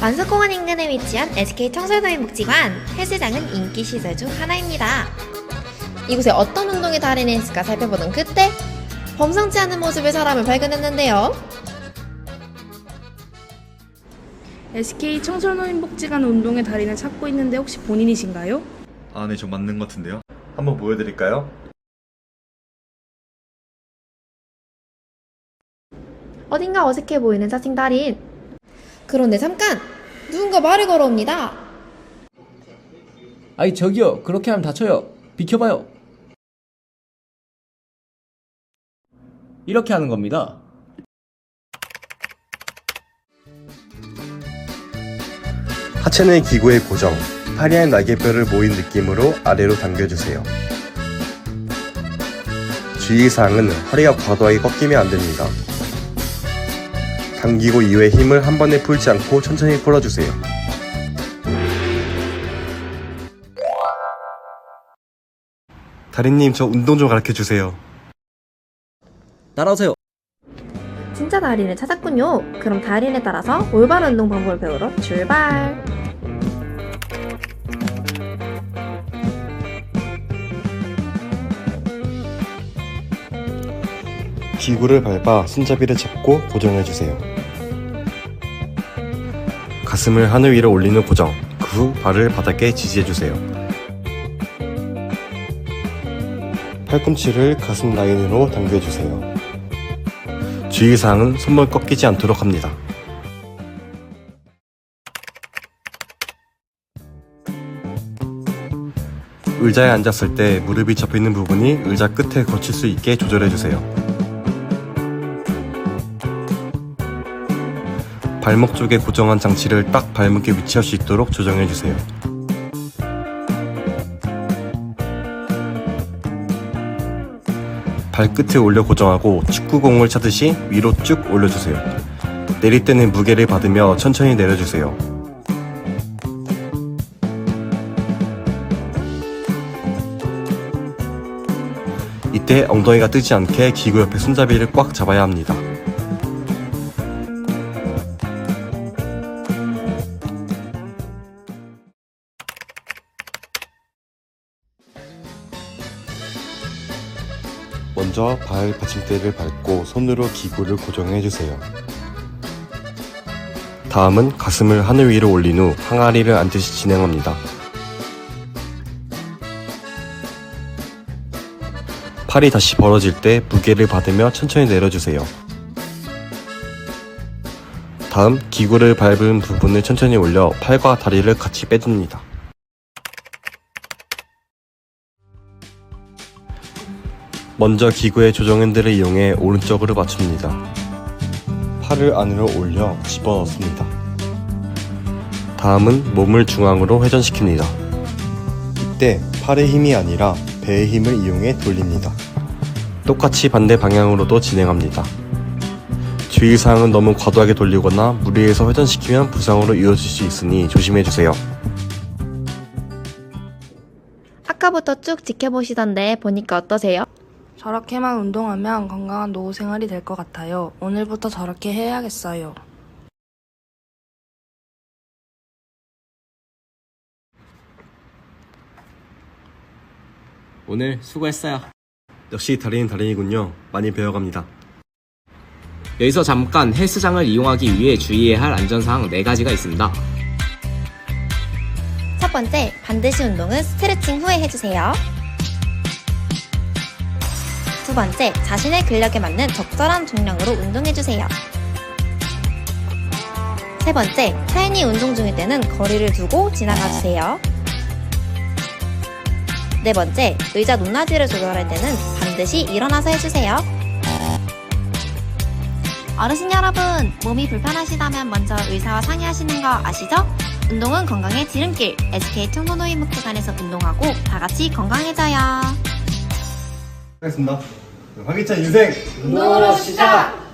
만석공원 인근에 위치한 SK 청소년 복지관 헬스장은 인기 시설 중 하나입니다. 이곳에 어떤 운동의 달인이 있을까 살펴보던 그때 범상치 않은 모습의 사람을 발견했는데요. SK 청소년 복지관 운동의 달인을 찾고 있는데 혹시 본인이신가요? 아, 네, 저 맞는 것 같은데요. 한번 보여드릴까요? 어딘가 어색해 보이는 짜증 달인. 그런데 잠깐! 누군가 말을 걸어옵니다. 아이 저기요 그렇게 하면 다쳐요 비켜봐요 이렇게 하는 겁니다 하체는 기구의 고정, 화려한 날개뼈를 모인 느낌으로 아래로 당겨주세요. 주의사항은 허리가 과도하게 꺾이면 안됩니다. 당기고 이후에 힘을 한 번에 풀지 않고 천천히 풀어주세요. 다리님 저 운동 좀 가르쳐주세요. 따라오세요 진짜 달인을 찾았군요. 그럼 달인에 따라서 올바른 운동 방법을 배우러 출발! 기구를 밟아 손잡이를 잡고 고정해주세요. 가슴을 하늘 위로 후 고정, 그 후 발을 바닥에 지지해주세요. 팔꿈치를 가슴 라인으로 당겨주세요. 주의사항은 손목 꺾이지 않도록 합니다. 의자에 앉았을 때 무릎이 접히는 부분이 의자 끝에 거칠 수 있게 조절해주세요. 발목 쪽에 고정한 장치를 딱 발목에 위치할 수 있도록 조정해주세요. 발끝을 올려 고정하고 축구공을 차듯이 위로 쭉 올려주세요. 내릴 때는 무게를 받으며 천천히 내려주세요. 이때 엉덩이가 뜨지 않게 기구 옆에 손잡이를 꽉 잡아야 합니다. 먼저 발 받침대를 밟고 손으로 기구를 고정해 주세요. 다음은 가슴을 하늘 위로 올린 후 항아리를 앉듯이 진행합니다. 팔이 다시 벌어질 때 무게를 받으며 천천히 내려주세요. 다음 기구를 밟은 부분을 천천히 올려 팔과 다리를 같이 빼줍니다. 먼저 기구의 조정 핸들을 이용해 오른쪽으로 맞춥니다. 팔을 안으로 올려 집어넣습니다. 다음은 몸을 중앙으로 회전시킵니다. 이때 팔의 힘이 아니라 배의 힘을 이용해 돌립니다. 똑같이 반대 방향으로도 진행합니다. 주의사항은 너무 과도하게 돌리거나 무리해서 회전시키면 부상으로 이어질 수 있으니 조심해주세요. 아까부터 쭉 지켜보시던데 보니까 어떠세요? 저렇게만 운동하면 건강한 노후 생활이 될 것 같아요. 오늘부터 저렇게 해야겠어요. 오늘 수고했어요 역시 달인은 달인이군요. 많이 배워갑니다. 여기서 잠깐 헬스장을 이용하기 위해 주의해야 할 안전사항 4가지가 있습니다. 첫 번째, 반드시 운동은 스트레칭 후에 해주세요. 두 번째, 자신의 근력에 맞는 적절한重量으로 운동해주세요. 세 번째, 타인이 운동 중일 때는 거리를 두고 지나가주세요. 네 번째, 의자 높낮이를 조절할 때는 반드시 일어나서 해주세요. 어르신 여러분, 몸이 불편하시다면 먼저 의사와 상의하시는 거 아시죠? 운동은 건강의 지름길. SK 청소노인 목표관에서 운동하고 다 같이 건강해져요. 하겠습니다. 활기찬 인생! 운동으로 시작!